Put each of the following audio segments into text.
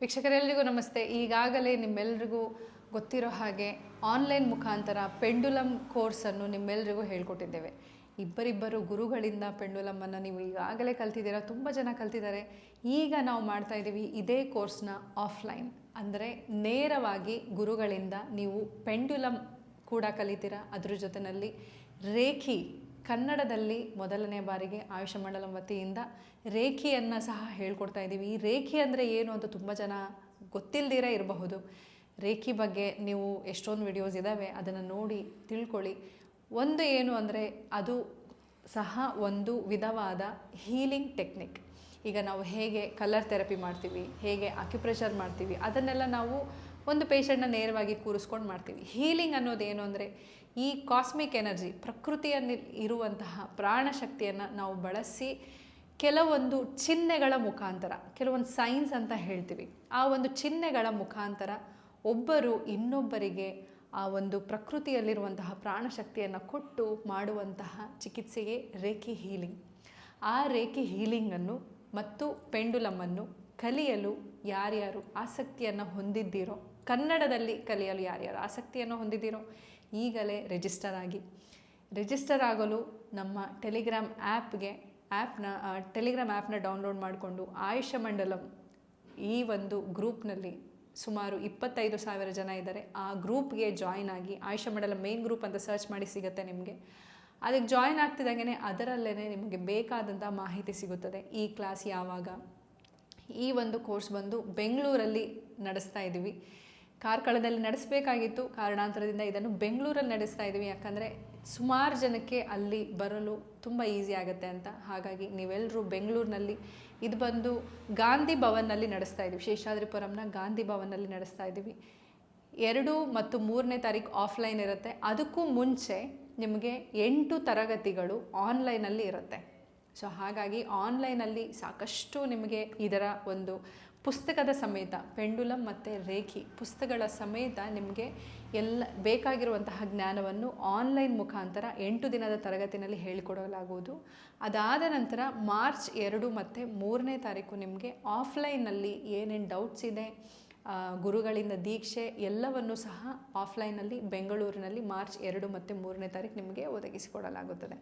ವೀಕ್ಷಕರೆಲ್ಲರಿಗೂ ನಮಸ್ತೆ. ಈಗಾಗಲೇ ನಿಮ್ಮೆಲ್ರಿಗೂ ಗೊತ್ತಿರೋ ಹಾಗೆ ಆನ್ಲೈನ್ ಮುಖಾಂತರ ಪೆಂಡುಲಮ್ ಕೋರ್ಸನ್ನು ನಿಮ್ಮೆಲ್ರಿಗೂ ಹೇಳ್ಕೊಟ್ಟಿದ್ದೇವೆ. ಇಬ್ಬರಿಬ್ಬರು ಗುರುಗಳಿಂದ ಪೆಂಡುಲಮ್ಮನ್ನು ನೀವು ಈಗಾಗಲೇ ಕಲ್ತಿದ್ದೀರಾ? ತುಂಬ ಜನ ಕಲ್ತಿದ್ದಾರೆ. ಈಗ ನಾವು ಮಾಡ್ತಾ ಇದ್ದೀವಿ ಇದೇ ಕೋರ್ಸ್ನ ಆಫ್ಲೈನ್ ಅಂದರೆ ನೇರವಾಗಿ ಗುರುಗಳಿಂದ ನೀವು ಪೆಂಡುಲಮ್ ಕೂಡ ಕಲಿತೀರ? ಅದ್ರ ಜೊತೆಯಲ್ಲಿ ರೇಖಿ ಕನ್ನಡದಲ್ಲಿ ಮೊದಲನೇ ಬಾರಿಗೆ ಆಯುಷ ಮಂಡಲಂ ವತಿಯಿಂದ ರೇಖಿಯನ್ನು ಸಹ ಹೇಳ್ಕೊಡ್ತಾ ಇದ್ದೀವಿ. ಈ ರೇಖಿ ಅಂದರೆ ಏನು ಅಂತ ತುಂಬ ಜನ ಗೊತ್ತಿಲ್ಲದಿರೇ ಇರಬಹುದು. ರೇಖಿ ಬಗ್ಗೆ ನೀವು ಎಷ್ಟೊಂದು ವಿಡಿಯೋಸ್ ಇದ್ದಾವೆ ಅದನ್ನು ನೋಡಿ ತಿಳ್ಕೊಳ್ಳಿ. ಒಂದು ಏನು ಅಂದರೆ ಅದು ಸಹ ಒಂದು ವಿಧವಾದ ಹೀಲಿಂಗ್ ಟೆಕ್ನಿಕ್ ಈಗ ನಾವು ಹೇಗೆ ಕಲರ್ ಥೆರಪಿ ಮಾಡ್ತೀವಿ, ಹೇಗೆ ಅಕ್ಯುಪ್ರೆಷರ್ ಮಾಡ್ತೀವಿ, ಅದನ್ನೆಲ್ಲ ನಾವು ಒಂದು ಪೇಷಂಟ್ನ ನೇರವಾಗಿ ಕೂರಿಸ್ಕೊಂಡು ಮಾಡ್ತೀವಿ. ಹೀಲಿಂಗ್ ಅನ್ನೋದು ಏನು ಅಂದರೆ ಈ ಕಾಸ್ಮಿಕ್ ಎನರ್ಜಿ ಪ್ರಕೃತಿಯಲ್ಲಿ ಇರುವಂತಹ ಪ್ರಾಣಶಕ್ತಿಯನ್ನು ನಾವು ಬಳಸಿ ಕೆಲವೊಂದು ಚಿಹ್ನೆಗಳ ಮುಖಾಂತರ, ಕೆಲವೊಂದು ಸೈನ್ಸ್ ಅಂತ ಹೇಳ್ತೀವಿ. ಆ ಒಂದು ಚಿಹ್ನೆಗಳ ಮುಖಾಂತರ ಒಬ್ಬರು ಇನ್ನೊಬ್ಬರಿಗೆ ಆ ಒಂದು ಪ್ರಕೃತಿಯಲ್ಲಿರುವಂತಹ ಪ್ರಾಣಶಕ್ತಿಯನ್ನು ಕೊಟ್ಟು ಮಾಡುವಂತಹ ಚಿಕಿತ್ಸೆಗೆ ರೇಖಿ ಹೀಲಿಂಗ್ ಆ ರೇಖಿ ಹೀಲಿಂಗನ್ನು ಮತ್ತು ಪೆಂಡುಲಮ್ಮನ್ನು ಕಲಿಯಲು ಯಾರ್ಯಾರು ಆಸಕ್ತಿಯನ್ನು ಹೊಂದಿದ್ದೀರೋ, ಕನ್ನಡದಲ್ಲಿ ಕಲಿಯಲು ಯಾರ್ಯಾರು ಆಸಕ್ತಿಯನ್ನು ಹೊಂದಿದ್ದೀರೋ, ಈಗಲೇ ರಿಜಿಸ್ಟರ್ ಆಗಿ. ರಿಜಿಸ್ಟರ್ ಆಗಲು ನಮ್ಮ ಟೆಲಿಗ್ರಾಮ್ ಆ್ಯಪ್ಗೆ ಆ್ಯಪ್ನ ಟೆಲಿಗ್ರಾಮ್ ಆ್ಯಪ್ನ ಡೌನ್ಲೋಡ್ ಮಾಡಿಕೊಂಡು ಆಯುಷ ಮಂಡಲಂ ಈ ಒಂದು ಗ್ರೂಪ್ನಲ್ಲಿ ಸುಮಾರು ಇಪ್ಪತ್ತೈದು ಸಾವಿರ ಜನ ಇದ್ದಾರೆ. ಆ ಗ್ರೂಪ್ಗೆ ಜಾಯಿನ್ ಆಗಿ ಆಯುಷ ಮಂಡಲ ಮೇನ್ ಗ್ರೂಪ್ ಅಂತ ಸರ್ಚ್ ಮಾಡಿ ಸಿಗುತ್ತೆ ನಿಮಗೆ. ಅದಕ್ಕೆ ಜಾಯಿನ್ ಆಗ್ತಿದ್ದಂಗೆ ಅದರಲ್ಲೇ ನಿಮಗೆ ಬೇಕಾದಂಥ ಮಾಹಿತಿ ಸಿಗುತ್ತದೆ. ಈ ಕ್ಲಾಸ್ ಯಾವಾಗ? ಈ ಒಂದು ಕೋರ್ಸ್ ಬಂದು ಬೆಂಗಳೂರಲ್ಲಿ ನಡೆಸ್ತಾ ಇದ್ದೀವಿ. ಕಾರ್ಕಳದಲ್ಲಿ ನಡೆಸಬೇಕಾಗಿತ್ತು. ಕಾರಣಾಂತರದಿಂದ ಇದನ್ನು ಬೆಂಗಳೂರಲ್ಲಿ ನಡೆಸ್ತಾ ಇದ್ದೀವಿ. ಯಾಕಂದರೆ ಸುಮಾರು ಜನಕ್ಕೆ ಅಲ್ಲಿ ಬರಲು ತುಂಬ ಈಸಿ ಆಗುತ್ತೆ ಅಂತ. ಹಾಗಾಗಿ ನೀವೆಲ್ಲರೂ ಬೆಂಗಳೂರಿನಲ್ಲಿ ಇದು ಬಂದು ಗಾಂಧಿ ಭವನ್ನಲ್ಲಿ ನಡೆಸ್ತಾ ಇದ್ದೀವಿ. ಶೇಷಾದ್ರಿಪುರಂನ ಗಾಂಧಿ ಭವನ್ನಲ್ಲಿ ನಡೆಸ್ತಾ ಇದ್ದೀವಿ. ಎರಡು ಮತ್ತು ಮೂರನೇ ತಾರೀಕು ಆಫ್ಲೈನ್ ಇರುತ್ತೆ. ಅದಕ್ಕೂ ಮುಂಚೆ ನಿಮಗೆ ಎಂಟು ತರಗತಿಗಳು ಆನ್ಲೈನಲ್ಲಿ ಇರುತ್ತೆ. ಸೊ ಹಾಗಾಗಿ ಆನ್ಲೈನಲ್ಲಿ ಸಾಕಷ್ಟು ನಿಮಗೆ ಇದರ ಒಂದು ಪುಸ್ತಕದ ಸಮೇತ ಪೆಂಡುಲಮ್ ಮತ್ತು ರೇಖಿ ಪುಸ್ತಕಗಳ ಸಮೇತ ನಿಮಗೆ ಎಲ್ಲ ಬೇಕಾಗಿರುವಂತಹ ಜ್ಞಾನವನ್ನು ಆನ್ಲೈನ್ ಮುಖಾಂತರ ಎಂಟು ದಿನದ ತರಗತಿನಲ್ಲಿ ಹೇಳಿಕೊಡಲಾಗುವುದು. ಅದಾದ ನಂತರ ಮಾರ್ಚ್ ಎರಡು ಮತ್ತು ಮೂರನೇ ತಾರೀಕು ನಿಮಗೆ ಆಫ್ಲೈನಲ್ಲಿ ಏನೇನು ಡೌಟ್ಸ್ ಇದೆ ಗುರುಗಳಿಂದ ದೀಕ್ಷೆ ಎಲ್ಲವನ್ನು ಸಹ ಆಫ್ಲೈನಲ್ಲಿ ಬೆಂಗಳೂರಿನಲ್ಲಿ ಮಾರ್ಚ್ ಎರಡು ಮತ್ತು ಮೂರನೇ ತಾರೀಕು ನಿಮಗೆ ಒದಗಿಸಿಕೊಡಲಾಗುತ್ತದೆ.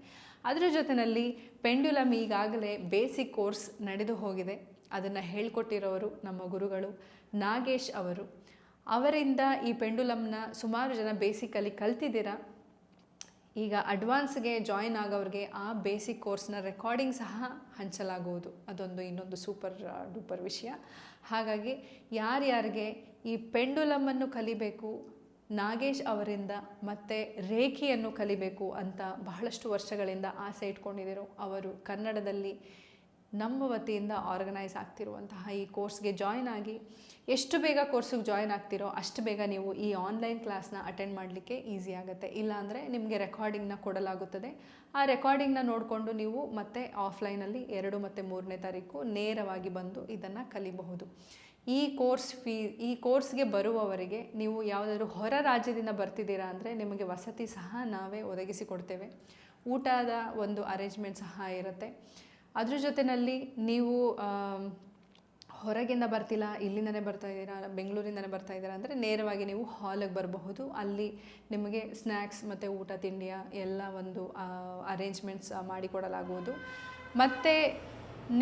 ಅದರ ಜೊತೆಯಲ್ಲಿ ಪೆಂಡ್ಯುಲಮ್ ಈಗಾಗಲೇ ಬೇಸಿಕ್ ಕೋರ್ಸ್ ನಡೆದು ಹೋಗಿದೆ. ಅದನ್ನು ಹೇಳಿಕೊಟ್ಟಿರೋರು ನಮ್ಮ ಗುರುಗಳು ನಾಗೇಶ್ ಅವರು. ಅವರಿಂದ ಈ ಪೆಂಡುಲಮ್ನ ಸುಮಾರು ಜನ ಬೇಸಿಕಲ್ಲಿ ಕಲ್ತಿದ್ದೀರಾ? ಈಗ ಅಡ್ವಾನ್ಸ್ಗೆ ಜಾಯಿನ್ ಆಗೋರಿಗೆ ಆ ಬೇಸಿಕ್ ಕೋರ್ಸ್ನ ರೆಕಾರ್ಡಿಂಗ್ ಸಹ ಹಂಚಲಾಗುವುದು. ಅದೊಂದು ಇನ್ನೊಂದು ಸೂಪರ್ ಡೂಪರ್ ವಿಷಯ. ಹಾಗಾಗಿ ಯಾರ್ಯಾರಿಗೆ ಈ ಪೆಂಡುಲಮ್ಮನ್ನು ಕಲಿಬೇಕು, ನಾಗೇಶ್ ಅವರಿಂದ ಮತ್ತು ರೇಖಿಯನ್ನು ಕಲಿಬೇಕು ಅಂತ ಬಹಳಷ್ಟು ವರ್ಷಗಳಿಂದ ಆಸೆ ಇಟ್ಕೊಂಡಿದ್ದೀರೋ ಅವರು ಕನ್ನಡದಲ್ಲಿ ನಮ್ಮ ವತಿಯಿಂದ ಆರ್ಗನೈಸ್ ಆಗ್ತಿರುವಂತಹ ಈ ಕೋರ್ಸ್ಗೆ ಜಾಯ್ನ್ ಆಗಿ ಎಷ್ಟು ಬೇಗ ಕೋರ್ಸಿಗೆ ಜಾಯ್ನ್ ಆಗ್ತಿರೋ ಅಷ್ಟು ಬೇಗ ನೀವು ಈ ಆನ್ಲೈನ್ ಕ್ಲಾಸ್ನ ಅಟೆಂಡ್ ಮಾಡಲಿಕ್ಕೆ ಈಸಿ ಆಗುತ್ತೆ. ಇಲ್ಲಾಂದರೆ ನಿಮಗೆ ರೆಕಾರ್ಡಿಂಗ್ನ ಕೊಡಲಾಗುತ್ತದೆ. ಆ ರೆಕಾರ್ಡಿಂಗ್ನ ನೋಡಿಕೊಂಡು ನೀವು ಮತ್ತೆ ಆಫ್ಲೈನಲ್ಲಿ ಎರಡು ಮತ್ತು ಮೂರನೇ ತಾರೀಕು ನೇರವಾಗಿ ಬಂದು ಇದನ್ನು ಕಲಿಬಹುದು. ಈ ಕೋರ್ಸ್ ಫೀ ಈ ಕೋರ್ಸ್ಗೆ ಬರುವವರಿಗೆ ನೀವು ಯಾವುದಾದ್ರೂ ಹೊರ ರಾಜ್ಯದಿಂದ ಬರ್ತಿದ್ದೀರಾ ಅಂದರೆ ನಿಮಗೆ ವಸತಿ ಸಹ ನಾವೇ ಒದಗಿಸಿಕೊಡ್ತೇವೆ ಊಟದ ಒಂದು ಅರೇಂಜ್ಮೆಂಟ್ ಸಹ ಇರುತ್ತೆ. ಅದ್ರ ಜೊತೆಯಲ್ಲಿ ನೀವು ಹೊರಗಿಂದ ಬರ್ತಿಲ್ಲ, ಇಲ್ಲಿಂದನೇ ಬರ್ತಾ ಇದ್ದೀರಾ, ಬೆಂಗಳೂರಿಂದನೇ ಬರ್ತಾ ಇದ್ದೀರಾ ಅಂದರೆ ನೇರವಾಗಿ ನೀವು ಹಾಲಿಗೆ ಬರಬಹುದು. ಅಲ್ಲಿ ನಿಮಗೆ ಸ್ನ್ಯಾಕ್ಸ್ ಮತ್ತು ಊಟ, ತಿಂಡಿಯ ಎಲ್ಲ ಒಂದು ಅರೇಂಜ್ಮೆಂಟ್ಸ್ ಮಾಡಿಕೊಡಲಾಗುವುದು. ಮತ್ತು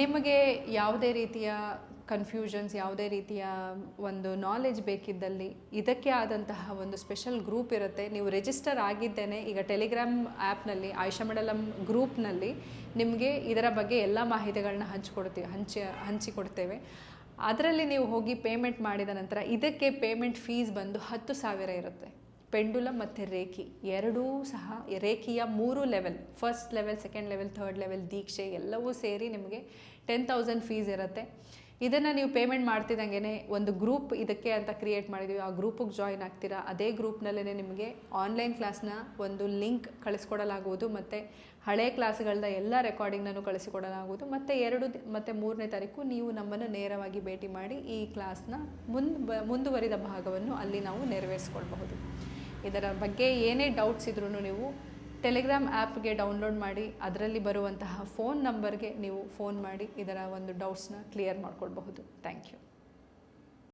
ನಿಮಗೆ ಯಾವುದೇ ರೀತಿಯ ಕನ್ಫ್ಯೂಷನ್ಸ್ ಯಾವುದೇ ರೀತಿಯ ಒಂದು ನಾಲೆಜ್ ಬೇಕಿದ್ದಲ್ಲಿ ಇದಕ್ಕೆ ಆದಂತಹ ಒಂದು ಸ್ಪೆಷಲ್ ಗ್ರೂಪ್ ಇರುತ್ತೆ. ನೀವು ರಿಜಿಸ್ಟರ್ ಆಗಿದ್ದೇನೆ, ಈಗ ಟೆಲಿಗ್ರಾಮ್ ಆ್ಯಪ್ನಲ್ಲಿ ಆಯುಷಾ ಮಂಡಲಂ ಗ್ರೂಪ್ನಲ್ಲಿ ನಿಮಗೆ ಇದರ ಬಗ್ಗೆ ಎಲ್ಲ ಮಾಹಿತಿಗಳನ್ನ ಹಂಚಿಕೊಡ್ತೀವಿ ಹಂಚಿ, ಹಂಚಿಕೊಡ್ತೇವೆ. ಅದರಲ್ಲಿ ನೀವು ಹೋಗಿ ಪೇಮೆಂಟ್ ಮಾಡಿದ ನಂತರ ಇದಕ್ಕೆ ಪೇಮೆಂಟ್ ಫೀಸ್ ಬಂದು ಹತ್ತು ಸಾವಿರ ಇರುತ್ತೆ. ಪೆಂಡುಲಮ್ ಮತ್ತು ರೇಖಿ, ಎರಡೂ ಸಹ ರೇಖಿಯ ಮೂರು level first level second level third level ದೀಕ್ಷೆ ಎಲ್ಲವೂ ಸೇರಿ ನಿಮಗೆ ಟೆನ್ ತೌಸಂಡ್ ಫೀಸ್ ಇರುತ್ತೆ. ಇದನ್ನು ನೀವು ಪೇಮೆಂಟ್ ಮಾಡ್ತಿದ್ದಂಗೆ ಒಂದು ಗ್ರೂಪ್ ಇದಕ್ಕೆ ಅಂತ ಕ್ರಿಯೇಟ್ ಮಾಡಿದ್ದೀವಿ ಆ ಗ್ರೂಪಿಗೆ ಜಾಯಿನ್ ಆಗ್ತೀರಾ? ಅದೇ ಗ್ರೂಪ್ನಲ್ಲೇ ನಿಮಗೆ ಆನ್ಲೈನ್ ಕ್ಲಾಸ್ನ ಒಂದು ಲಿಂಕ್ ಕಳಿಸ್ಕೊಡಲಾಗುವುದು. ಮತ್ತು ಹಳೆ ಕ್ಲಾಸ್ಗಳನ್ನ ಎಲ್ಲ ರೆಕಾರ್ಡಿಂಗ್ನೂ ಕಳಿಸಿಕೊಡಲಾಗುವುದು. ಮತ್ತು ಎರಡು ಮತ್ತು ಮೂರನೇ ತಾರೀಕು ನೀವು ನಮ್ಮನ್ನು ನೇರವಾಗಿ ಭೇಟಿ ಮಾಡಿ ಈ ಕ್ಲಾಸ್ನ ಮುಂದ್ ಮುಂದುವರಿದ ಭಾಗವನ್ನು ಅಲ್ಲಿ ನಾವು ನೆರವೇರಿಸ್ಕೊಳ್ಬಹುದು. ಇದರ ಬಗ್ಗೆ ಏನೇ ಡೌಟ್ಸ್ ಇದ್ರೂ ನೀವು ಟೆಲಿಗ್ರಾಮ್ ಆ್ಯಪ್ಗೆ ಡೌನ್ಲೋಡ್ ಮಾಡಿ, ಅದರಲ್ಲಿ ಬರುವಂತಹ ಫೋನ್ ನಂಬರ್ಗೆ ನೀವು ಫೋನ್ ಮಾಡಿ, ಇದರ ಒಂದು ಡೌಟ್ಸ್ನ ಕ್ಲಿಯರ್ ಮಾಡ್ಕೊಳ್ಬಹುದು. Thank you